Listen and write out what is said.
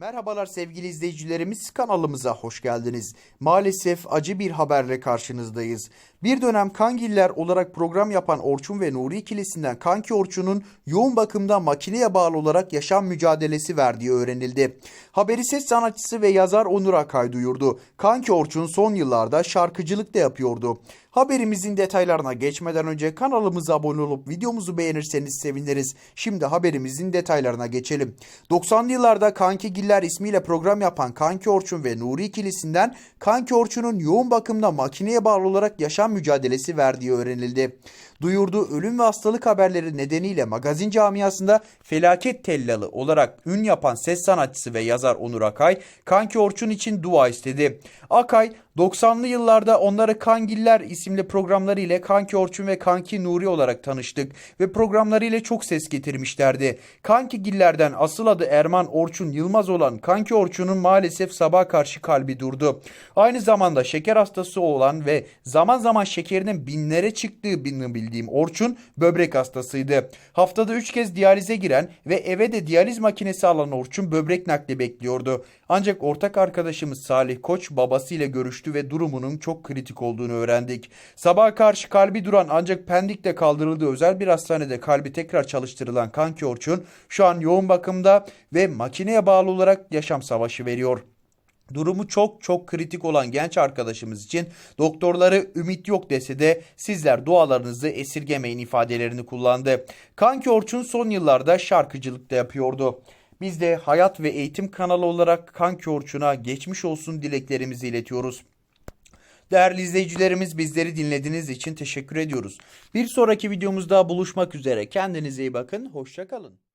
Merhabalar sevgili izleyicilerimiz kanalımıza hoş geldiniz. Maalesef acı bir haberle karşınızdayız. Bir dönem Kangiller olarak program yapan Orçun ve Nuri ikilisinden Kanki Orçun'un yoğun bakımda makineye bağlı olarak yaşam mücadelesi verdiği öğrenildi. Haberi ses sanatçısı ve yazar Onur Akay duyurdu. Kanki Orçun son yıllarda şarkıcılık da yapıyordu. Haberimizin detaylarına geçmeden önce kanalımıza abone olup videomuzu beğenirseniz seviniriz. Şimdi haberimizin detaylarına geçelim. 90'lı yıllarda Kanki Giller ismiyle program yapan Kanki Orçun ve Nuri ikilisinden Kanki Orçun'un yoğun bakımda makineye bağlı olarak yaşam mücadelesi verdiği öğrenildi. Duyurduğu ölüm ve hastalık haberleri nedeniyle magazin camiasında felaket tellalı olarak ün yapan ses sanatçısı ve yazar Onur Akay, Kanki Orçun için dua istedi. Akay, 90'lı yıllarda onları Kangiller isimli programları ile Kanki Orçun ve Kanki Nuri olarak tanıştık ve programları ile çok ses getirmişlerdi. Kanki Giller'den asıl adı Erman Orçun Yılmaz olan Kanki Orçun'un maalesef sabah karşı kalbi durdu. Aynı zamanda şeker hastası olan ve zaman zaman şekerinin binlere çıktığı bildiğim Orçun böbrek hastasıydı. Haftada 3 kez diyalize giren ve eve de diyaliz makinesi alan Orçun böbrek nakli bekliyordu. Ancak ortak arkadaşımız Salih Koç babasıyla görüştü ve durumunun çok kritik olduğunu öğrendik. Sabaha karşı kalbi duran ancak Pendik'te kaldırıldığı özel bir hastanede kalbi tekrar çalıştırılan Kanki Orçun şu an yoğun bakımda ve makineye bağlı olarak yaşam savaşı veriyor. Durumu çok çok kritik olan genç arkadaşımız için doktorları ümit yok dese de sizler dualarınızı esirgemeyin ifadelerini kullandı. Kanki Orçun son yıllarda şarkıcılık da yapıyordu. Biz de hayat ve eğitim kanalı olarak Kanki Orçun'a geçmiş olsun dileklerimizi iletiyoruz. Değerli izleyicilerimiz bizleri dinlediğiniz için teşekkür ediyoruz. Bir sonraki videomuzda buluşmak üzere. Kendinize iyi bakın. Hoşçakalın.